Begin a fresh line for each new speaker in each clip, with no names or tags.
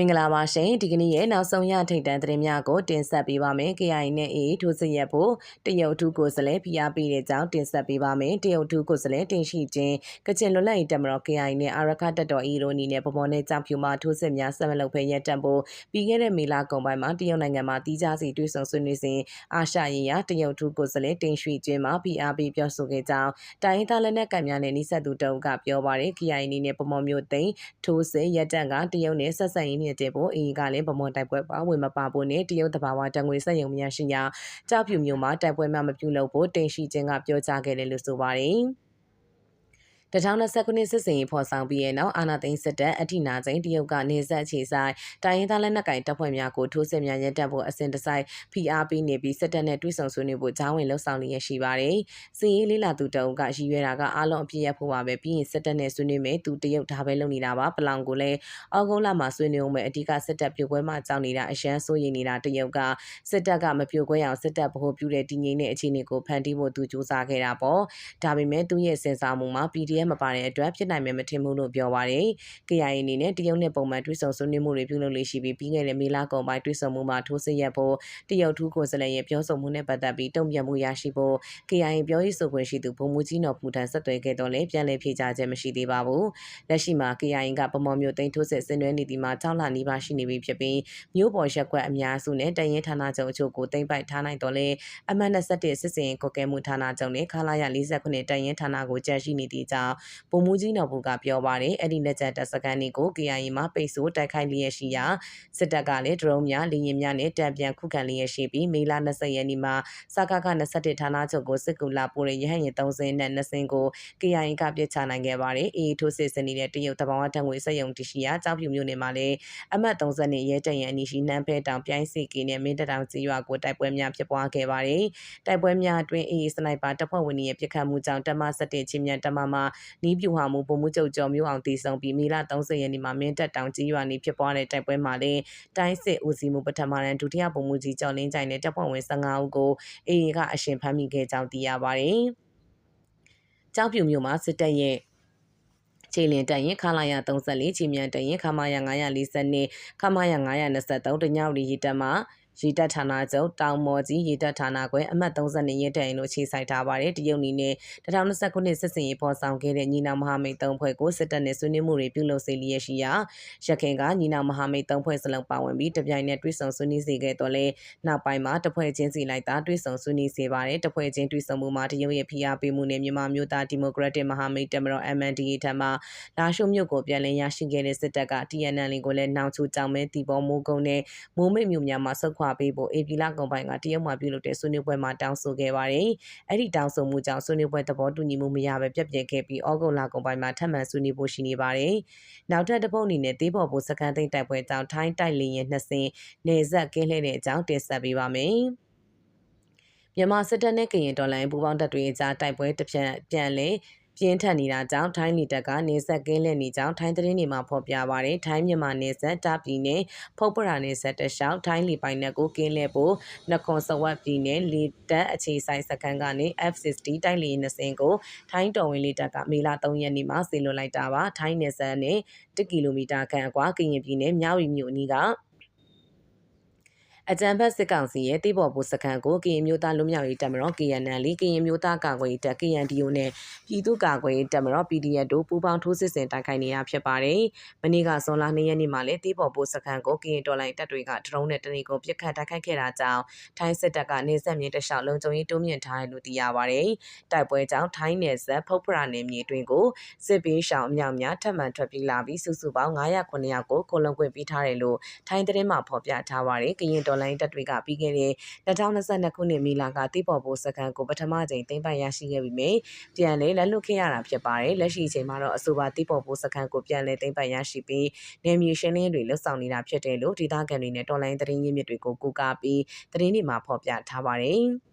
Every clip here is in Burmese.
မင်္ဂလာပါရှင်ဒီကနေ့ရဲ့နောက်ဆုံးရထိတ်တန်းသတင်းများကိုတင်ဆက်ပေးပါမယ် KI နဲ့ AA ထိုးစစ်ရက်ဖို့တရုတ်ထူးကိုယ်စားလှယ်ဖိအားပေးတဲ့ကြောင်းတင်ဆက်ပေးပါမယ်တရုတ်ထူးကိုယ်စားလှယ်တင်ရှိခြင်းကချင်လွတ်လပ်ရေးတပ်မတော် KI နဲ့အာရခတပ်တော် AA တို့အနေနဲ့ဗမော်နဲ့ကြောင်ဖြူမှာထိုးစစ်များဆက်မလုပ်ဖဲရက်တံဖို့ပြီးခဲ့တဲ့မေလကုန်ပိုင်းမှာတရုတ်နိုင်ငံမှာတီးခြားစီတွေ့ဆုံဆွေးနွေးစဉ်အာရှရေးရာတရုတ်ထူးကိုယ်စားလှယ်တင်ရှိခြင်းမှာဖိအားပေးပြောဆိုခဲ့ကြောင်းတိုင်းရင်းသားလက်နက်ကင်များနဲ့နှိဆက်သူတအုပ်ကပြောပါတယ် KI အနေနဲ့ဗမော်မျိုးသိန်းထိုးစစ်ရက်တံကတရုတ်နဲ့ဆက်ဆက်ရင်းနေတဲ့ဖို့ AA ကလည်းဗမော်တိုက်ပွဲပါဝင်မပါဖို့နဲ့တရုတ်တဘာဝတံငွေဆက်ယုံများရှိရာကြောက်ဖြူမျိုးမှာတိုက်ပွဲများမပြုလုပ်ဖို့တင်ရှိခြင်းကပြောကြားခဲ့တယ်လို့ဆိုပါတယ်။ 2020ခုနှစ်စစ်စင်ရေးဖော်ဆောင်ပြီးတဲ့နောက်အာနာသိန်းစစ်တပ်အထိနာချိန်တရုတ်ကနေဆက်အခြေဆိုင်တိုင်းရင်းသားလက်နက်ကိုင်တပ်ဖွဲ့များကိုထိုးစစ်များရပ်တန့်ဖို့အစဉ်တစိုက်ဖိအားပေးနေပြီးစစ်တပ်နဲ့တွိဆုံဆွေးနွေးဖို့ကြားဝင်လှုံ့ဆော်လျက်ရှိပါတယ်။စီရေးလေးလာသူတအုပ်ကရည်ရွယ်တာကအားလုံးအပြည့်ရဖို့ပါပဲပြီးရင်စစ်တပ်နဲ့ဆွေးနွေးမယ်သူတရုတ်ဒါပဲလုပ်နေတာပါပလောင်ကိုလည်းအောက်ဂုံလာမှာဆွေးနွေးအောင်ပဲအဓိကစစ်တပ်ပြိုကွဲမှကြောက်နေတာအရှမ်းစိုးရိမ်နေတာတရုတ်ကစစ်တပ်ကမပြိုကွဲအောင်စစ်တပ်ဗဟိုပြုတဲ့တည်ငြိမ်တဲ့အခြေအနေကိုဖန်တီးဖို့သူစူးစမ်းခဲ့တာပေါ့။ဒါပေမဲ့သူရဲ့စင်စာမှုမှာ PDF မပါတဲ့အတွက်ဖြစ်နိုင်မယ်မထင်ဘူးလို့ပြောပါတယ်။ KIA အနေနဲ့တရုတ်နဲ့ပုံမှန်တွေ့ဆုံဆွေးနွေးမှုတွေပြုလုပ်လို့ရှိပြီးပြီးခဲ့တဲ့မေလကုန်ပိုင်းတွေ့ဆုံမှုမှာထိုးစစ်ရက်ဖို့တရုတ်ထူးကိုယ်စားလှယ်ရဲ့ပြောဆိုမှုနဲ့ပတ်သက်ပြီးတုံ့ပြန်မှုရရှိဖို့ KIA ပြောရေးဆိုခွင့်ရှိသူဗိုလ်မှူးကြီးနော်ပူထန်ဆက်သွယ်ခဲ့တော့လည်းပြန်လည်ဖြေကြားခြင်းမရှိသေးပါဘူး။လက်ရှိမှာ KIA ကပမော်မျိုးသိန်းထိုးစစ်ဆင်နွှဲနေသည်မှာ6လနီးပါးရှိနေပြီဖြစ်ပြီးမြို့ပေါ်ရက်ကွက်အများစုနဲ့တရင်ဌာနချုပ်အချို့ကိုတင်ပိုက်ထားနိုင်တော့လေအမှတ်21စစ်စင်ကိုကဲမှုဌာနချုပ်နဲ့ခလာရ49တရင်ဌာနကိုကြန့်ရှိနေသည့်ကြောင့်ဗိုလ်မှူးကြီးနော်ပူကပြောပါတယ်အဲ့ဒီလက်ကျန်တပ်စခန်းတွေကို KIA မှာပိတ်ဆို့တိုက်ခိုက်လျက်ရှိရာစစ်တပ်ကလည်းဒရုန်းများလေယာဉ်များနဲ့တံပြန်ခုခံလျက်ရှိပြီးမေလ20ရက်နေ့မှာစကက21ဌာနချုပ်ကိုစစ်ကူလာပို့တဲ့ရဟတ်ယာဉ်30နဲ့2စင်းကို KIA ကပြစ်ချနိုင်ခဲ့ပါတယ်။အေးထိုးစစ်စနေတဲ့တရုတ်တဘာဝတံငွေစက်ယုံတရှိရာကြောက်ဖြူမြို့နယ်မှာလည်းအမှတ်30နဲ့ရဲတရန်အနီရှိနန်းဖဲတောင်ပြိုင်းစီကီနဲ့မင်းတတောင်ကြီးရွာကိုတိုက်ပွဲများဖြစ်ပွားခဲ့ပါတယ်။တိုက်ပွဲများအတွင်းအေးစနိုက်ပါတပ်ဖွဲ့ဝင်တွေရဲ့ပစ်ခတ်မှုကြောင့်တမ17ချင်းမြန်တမမှာနီးပြူဟာမှုပုံမှုချုပ်ကျော်မျိုးအောင်တည်ဆုံပြီးမေလ30ရက်နေ့မှာမင်းတပ်တောင်ကြီးရွာနေဖြစ်ပွားတဲ့တိုက်ပွဲမှာလည်းတိုင်းစစ်ဦးစီးမှုပထမရန်ဒုတိယပုံမှုကြီးကျော်လင်းကြိုင်နဲ့တပ်ဖွဲ့ဝင်15ဦးကိုအေအေကအရှင်ဖမ်းမိခဲ့ကြောင်းသိရပါတယ်။ကြောက်ဖြူမြို့မှာစစ်တပ်ရဲ့ခြေလင်တရင်ခလာရ34ခြေမြန်တရင်ခမာရ940ခမာရ923တညောင်ရီရီတက်မှာ ရေတပ်ဌာနချုပ်တောင်မော်ကြီးရေတပ်ဌာနခွဲအမှတ်32ရဲတပ်ရင်တို့ခြေဆိုင်ထားပါတယ်တရုတ်နီနဲ့2020ခုနှစ်စစ်စင်ရေးဖော်ဆောင်ခဲ့တဲ့ညီနောင်မဟာမိတ်၃ဖွဲ့ကိုစစ်တပ်နဲ့ဆွေးနွေးမှုတွေပြုလုပ်စေလျက်ရှိရာရခိုင်ကညီနောင်မဟာမိတ်၃ဖွဲ့စလုံးပါဝင်ပြီးတပြိုင်နက်တွဲဆုံဆွေးနွေးစေခဲ့တော့လဲနောက်ပိုင်းမှာတဖွဲ့ချင်းစီလိုက်တာတွဲဆုံဆွေးနွေးစေပါတယ်တဖွဲ့ချင်းတွဲဆုံမှုမှာတရုတ်ရဲ့ဖိအားပေးမှုနဲ့မြန်မာမျိုးသားဒီမိုကရက်တစ်မဟာမိတ်တမတော် MNDA ထံမှလာရှိုးမြို့ကိုပြန်လည်ရရှိခဲ့တဲ့စစ်တပ်က TNL ကိုလည်းနောင်ချိုကြောင်မဲတီပေါ်မိုးကုန်းနဲ့မိုးမိတ်မြို့များမှာဆုတ်ခွာပေးဖို့အေပီလာကုန်ပိုင်းကတရုတ်မှပြုလုပ်တဲ့ဆွေးနွေးပွဲမှာတောင်းဆိုခဲ့ပါတယ်။အဲ့ဒီတောင်းဆိုမှုကြောင့်ဆွေးနွေးပွဲသဘောတူညီမှုမရဘဲပြက်ပြဲခဲ့ပြီးဩဂုတ်လကုန်ပိုင်းမှာထပ်မံဆွေးနွေးဖို့ရှိနေပါတယ်။နောက်ထပ်တစ်ပုတ်အနေနဲ့တေးပေါ်ဖို့စကန်သိမ်းတိုက်ပွဲကြောင့်ထိုင်းတိုက်လင်းရဲ့နှစ်စင်းနေဆက်ကင်းလှည့်တဲ့အကြောင်းတင်ဆက်ပေးပါမယ်။မြန်မာစစ်တပ်နဲ့ကရင်ဒေါ်လာပူပေါင်းတပ်တွေအကြားတိုက်ပွဲတစ်ပြန်ပြန်လဲ ပြင်းထန်နေတာကြောင့်ထိုင်းနေတပ်ကနေဆက်ကင်းလက်နေကြောင်းထိုင်းသတင်းတွေမှာဖော်ပြပါရယ်ထိုင်းမြန်မာနေဆက်တာပြည်နယ်ဖုတ်ပရာနေဆက်တလျှောက်ထိုင်းလီပိုင်နက်ကိုကင်းလဲဖို့နခွန်စဝတ်ပြည်နယ်လီတက်အခြေဆိုင်စခန်းကနေ F60 တိုက်လေယာဉ်နှစင်းကိုထိုင်းတော်ဝင်လီတပ်ကမေလ3ရက်နေ့မှာဆေလွတ်လိုက်တာပါထိုင်းနေဆက်နဲ့1ကီလိုမီတာခန့်အကွာကရင်ပြည်နယ်မြဝတီမြို့အနီးက အကြံဖက်စစ်ကောင်စီရဲ့တိဘော်ဘူးစခန်းကိုကရင်မျိုးသားလူမျိုးရေးတပ်မတော် KNL ကရင်မျိုးသားကာကွယ်ရေးတပ် KNDO နဲ့ပြည်သူ့ကာကွယ်ရေးတပ်မတော် PDF တို့ပူးပေါင်းထိုးစစ်ဆင်တိုက်ခိုက်နေတာဖြစ်ပါတယ်။မနေ့ကဇွန်လ2ရက်နေ့မှာလည်းတိဘော်ဘူးစခန်းကိုကရင်တော်လိုင်းတပ်တွေကဒရုန်းနဲ့တနီကိုပစ်ခတ်တိုက်ခိုက်ခဲ့တာကြောင့်ထိုင်းစစ်တပ်ကနေဆက်မြေတလျှောက်လုံခြုံရေးတိုးမြင့်ထားတယ်လို့သိရပါတယ်။တိုက်ပွဲကြောင့်ထိုင်းနယ်စပ်ဖုတ်ဖရာနယ်မြေတွင်ကိုစစ်ပေးရှောင်အမြောက်များထပ်မံထွက်ပြေးလာပြီးစုစုပေါင်း900 900ယောက်ကိုကိုလုံခွင့်ပေးထားတယ်လို့ထိုင်းသတင်းမှဖော်ပြထားပါတယ်။ကရင်တော်လိုင်းတပ်တွေကပြီးခဲ့တဲ့2022ခုနှစ်မေလကတိပေါ်ပိုစကန်ကိုပထမကြိမ်သိမ်းပိုက်ရရှိခဲ့ပြီးမြပြန်လဲလက်လွတ်ခဲ့ရတာဖြစ်ပါတယ်လက်ရှိအချိန်မှာတော့အဆိုပါတိပေါ်ပိုစကန်ကိုပြန်လဲသိမ်းပိုက်ရရှိပြီးနေမြေရှင်းလင်းတွေလှုပ်ဆောင်နေတာဖြစ်တယ်လို့ဒေသခံတွေနဲ့တော်လိုင်းသတင်းရင်းမြစ်တွေကိုကူကာပြီးသတင်းတွေမှာဖော်ပြထားပါတယ်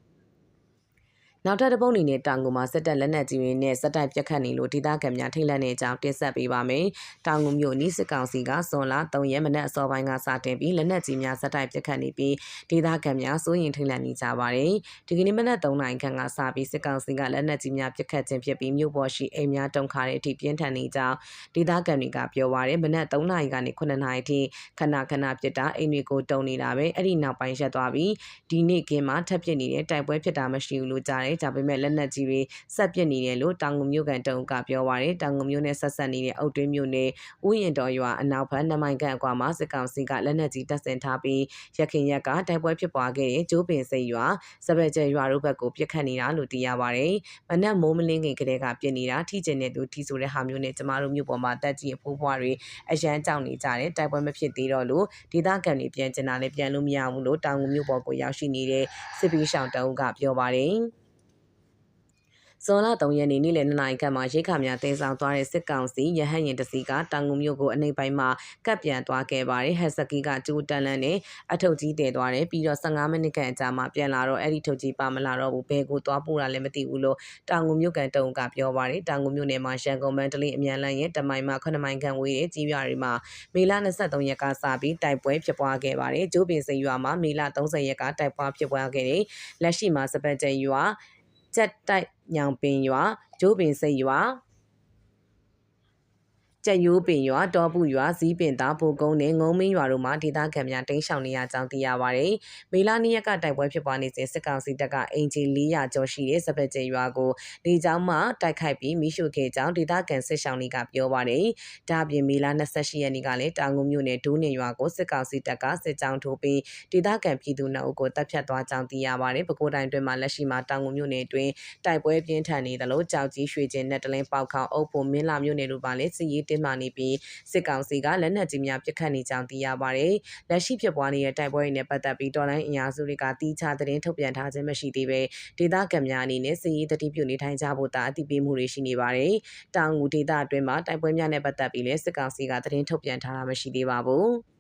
နောက်ထပ်တစ်ပုတ်အနေနဲ့တောင်ငူမှာစစ်တပ်လက်နက်ကြီးတွေနဲ့စက်တိုက်ပြက်ခတ်နေလို့ဒေသခံများထိတ်လန့်နေကြောင်းတင်ဆက်ပေးပါမယ်။တောင်ငူမြို့နီးစစ်ကောင်စီကစွန်လာ3ရက်မနက်အစောပိုင်းကစတင်ပြီးလက်နက်ကြီးများစက်တိုက်ပြက်ခတ်နေပြီးဒေသခံများစိုးရင်ထိတ်လန့်နေကြပါတယ်။ဒီကနေ့မနက်3နာရီခန့်ကစပြီးစစ်ကောင်စီကလက်နက်ကြီးများပြက်ခတ်ခြင်းဖြစ်ပြီးမြို့ပေါ်ရှိအိမ်များတုံခါတဲ့အထိပြင်းထန်နေကြောင်းဒေသခံတွေကပြောပါရယ်မနက်3နာရီကနေ9နာရီထိခဏခဏပြစ်တာအိမ်တွေကိုတုံနေတာပဲအဲ့ဒီနောက်ပိုင်းရက်သွားပြီးဒီနေ့ကင်းမှာထပ်ပြစ်နေတဲ့တိုက်ပွဲဖြစ်တာမရှိဘူးလို့ကြားတယ်။ဒါပေမဲ့လက်နက်ကြီးတွေဆက်ပြစ်နေတယ်လို့တောင်ငူမြို့ကန်တုံကပြောပါရယ်တောင်ငူမြို့နဲ့ဆက်ဆက်နေတဲ့အုတ်တွင်းမြို့နယ်ဥယျာဉ်တော်ရွာအနောက်ဘက်နှမိုင်ကန်အကွာမှာစစ်ကောင်စီကလက်နက်ကြီးတပ်ဆင်ထားပြီးရခင်ရက်ကတိုက်ပွဲဖြစ်ပွားခဲ့တဲ့ကျိုးပင်စိတ်ရွာစပက်ကျဲရွာတို့ဘက်ကိုပြစ်ခတ်နေတာလို့သိရပါရယ်။မနက်မိုးမလင်းခင်ကတည်းကပြစ်နေတာထိကျင်တဲ့သူထိဆိုတဲ့ဟာမျိုးနဲ့ကျမတို့မြို့ပေါ်မှာတက်ကြီးအဖိုးဖွားတွေအရန်ကြောက်နေကြတယ်တိုက်ပွဲမဖြစ်သေးတော့လို့ဒေသခံတွေပြန်ကျင်တာလည်းပြန်လို့မရဘူးလို့တောင်ငူမြို့ပေါ်ကိုရောက်ရှိနေတဲ့စစ်ပီးရှောင်းတအုပ်ကပြောပါတယ်။ ဇွန်လ3ရက်နေ့နေ့လယ်2နာရီခန့်မှာရိတ်ခါများတင်းဆောင်သွားတဲ့စစ်ကောင်စီရဟတ်ရင်တစီကတောင်ငူမြို့ကိုအနိမ့်ပိုင်းမှာကပ်ပြန်သွားခဲ့ပါတယ်ဟက်စကီကကျိုးတန်လန်းနဲ့အထုပ်ကြီးတည်သွားတယ်ပြီးတော့15မိနစ်ခန့်အကြာမှာပြန်လာတော့အဲ့ဒီထုတ်ကြီးပါမလာတော့ဘူးဘယ်ကိုသွားပို့တာလည်းမသိဘူးလို့တောင်ငူမြို့ကန်တုံကပြောပါတယ်တောင်ငူမြို့နယ်မှာရန်ကုန်မန္တလေးအမြန်လန်းရဲ့တမိုင်မှာ9မိုင်ခန့်ဝေးတဲ့ကြီးပြတွေမှာမေလ23ရက်ကစပြီးတိုက်ပွဲဖြစ်ပွားခဲ့ပါတယ်ကျိုးပင်စိန်ရွာမှာမေလ30ရက်ကတိုက်ပွဲဖြစ်ပွားခဲ့တယ်လက်ရှိမှာစပက်ကျဲရွာ ကြက်တိုက်ညောင်ပင်ရွာဂျိုးပင်စိတ်ရွာ ကြက်ရိုးပင်ရွာတောပူရွာဇီးပင်သားဘိုကုန်းနဲ့ငုံမင်းရွာတို့မှာဒေသခံများတင်းရှောင်နေရကြောင်းသိရပါတယ်။မေလာနီရက်ကတိုက်ပွဲဖြစ်ပွားနေစဉ်စစ်ကောင်စီတပ်ကအင်ဂျီ400ကျော်ရှိတဲ့စပက်ကျဲရွာကိုလေကြောင်းမှတိုက်ခိုက်ပြီးမိရှုခဲ့ကြောင်းဒေသခံစစ်ရှောင်တွေကပြောပါတယ်။ဒါ့အပြင်မေလာ28ရက်နေ့ကလည်းတောင်ငူမြို့နယ်ဒိုးနေရွာကိုစစ်ကောင်စီတပ်ကစစ်ကြောင်းထိုးပြီးဒေသခံပြည်သူနှုတ်ကိုတပ်ဖြတ်သွားကြောင်းသိရပါတယ်။ပဲခူးတိုင်းတွင်မှာလက်ရှိမှာတောင်ငူမြို့နယ်တွင်တိုက်ပွဲပြင်းထန်နေသလိုကြောက်ကြီးရွှေကျင်နဲ့တလင်းပေါက်ခေါင်အုပ်ဖို့မင်းလာမြို့နယ်တို့ပါလည်းစစ်ရေးတင်းမာနေပြီးစစ်ကောင်စီကလက်နက်ကြီးများပစ်ခတ်နေကြောင်းသိရပါတယ်။လက်ရှိဖြစ်ပွားနေတဲ့တိုက်ပွဲတွေနဲ့ပတ်သက်ပြီးတော်လိုင်းအင်အားစုတွေကတီးခြားသတင်းထုတ်ပြန်ထားခြင်းမရှိသေးပဲဒေသခံများအနေနဲ့စစ်ရေးတတိပြုနေထိုင်ကြဖို့တာအသိပေးမှုတွေရှိနေပါတယ်။တောင်ငူဒေသအတွင်းမှာတိုက်ပွဲများနဲ့ပတ်သက်ပြီးလည်းစစ်ကောင်စီကသတင်းထုတ်ပြန်ထားတာမရှိသေးပါဘူး။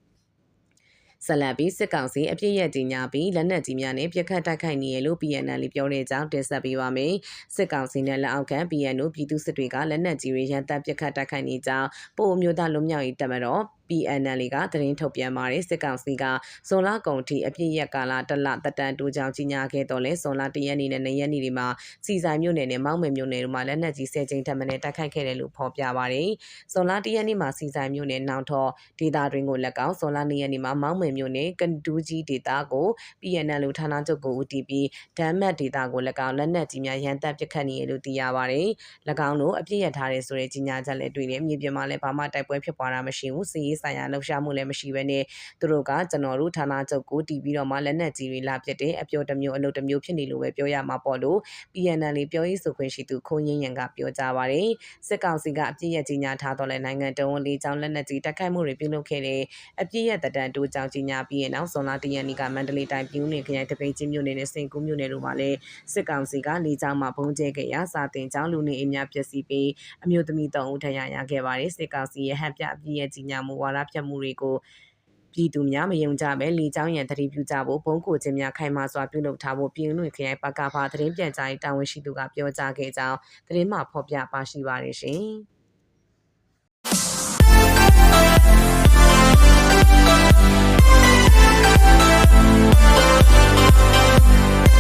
ဆက်လက်ပြီးစစ်ကောင်စီအပြစ်ရက်ကြီးညာပြီးလက်နက်ကြီးများနဲ့ပြစ်ခတ်တိုက်ခိုက်နေရလို့ PNL ပြောတဲ့အကြောင်းတင်ဆက်ပေးပါမယ်။စစ်ကောင်စီနဲ့လက်အောက်ခံ PNO ပြည်သူစစ်တွေကလက်နက်ကြီးတွေရန်တပ်ပြစ်ခတ်တိုက်ခိုက်နေကြောင်းပို့မျိုးသားလူမျိုးရေးတပ်မတော် PNL ကသတင်းထုတ်ပြန်ပါတယ်စစ်ကောင်စီကဇွန်လကုန်ထိအပြည့်ရက်ကာလတလတတန်တူကြောင်ကြီးညာခဲ့တော့လဲဇွန်လ၁ရက်နေ့နဲ့၂ရက်နေ့တွေမှာစီဆိုင်မြို့နယ်နဲ့မောက်မယ်မြို့နယ်တို့မှာလက်နက်ကြီး၁၀ကြိမ်ထပ်မံတိုက်ခိုက်ခဲ့တယ်လို့ဖော်ပြပါတယ်ဇွန်လ၁ရက်နေ့မှာစီဆိုင်မြို့နယ်နောင်ထော်ဒေတာတွင်ကိုလက်ကောက်ဇွန်လ၂ရက်နေ့မှာမောက်မယ်မြို့နယ်ကန်တူးကြီးဒေတာကို PNL ဌာနချုပ်ကိုဦးတည်ပြီးဒမ်မတ်ဒေတာကိုလက်ကောက်လက်နက်ကြီးများရန်တပ်ပစ်ခတ်နေရလို့သိရပါတယ်၎င်းတို့အပြည့်ရထားတယ်ဆိုတဲ့ကြီးညာချက်လည်းတွေ့တယ်မြေပြင်မှာလည်းဘာမှတိုက်ပွဲဖြစ်ပွားတာမရှိဘူးစီရေးဆိုင်ရာလှုပ်ရှားမှုလည်းမရှိဘဲနဲ့သူတို့ကကျွန်တော်တို့ဌာနချုပ်ကိုတီးပြီးတော့မှလက်နက်ကြီးတွေလာပစ်တယ်အပြောတစ်မျိုးအလုပ်တစ်မျိုးဖြစ်နေလို့ပဲပြောရမှာပေါ့လို့ PNL လေးပြောရေးဆိုခွင့်ရှိသူခုံရင်းရန်ကပြောကြပါရယ်စစ်ကောင်စီကအပြည့်ရကြီးညာထားတော့လဲနိုင်ငံတော်ဝန်လေးချောင်းလက်နက်ကြီးတိုက်ခိုက်မှုတွေပြုလုပ်ခဲ့တယ်အပြည့်ရတတန်တိုးချောင်းကြီးညာပြီးရင်နောက်ဇွန်လ၁ရက်နေ့ကမန္တလေးတိုင်းပြည်ဦးနယ်ခရိုင်တပိတ်ချင်းမြို့နယ်နဲ့စိန်ကူးမြို့နယ်တို့မှာလည်းစစ်ကောင်စီကလေကြောင်းမှဘုံကျဲခဲ့ရာစာတင်ကျောင်းလူနေအိမ်များပျက်စီးပြီးအမျိုးသမီး၃ဦးထဏ်ရာရခဲ့ပါတယ်စစ်ကောင်စီရဲ့ဟန်ပြအပြည့်ရကြီးညာမှုဝါဒဖြတ်မှုတွေကိုပြည်သူများမယုံကြပဲလေကြောင်းရန်တတိပြုကြဖို့ဘုံကိုချင်းများခိုင်မာစွာပြုလုပ်ထားဖို့ပြည်နှွေခရိုင်ပကဖာသတင်းပြန်ကြားရေးတာဝန်ရှိသူကပြောကြားခဲ့ကြောင်းသတင်းမှဖော်ပြပါရှိပါတယ်ရှင်။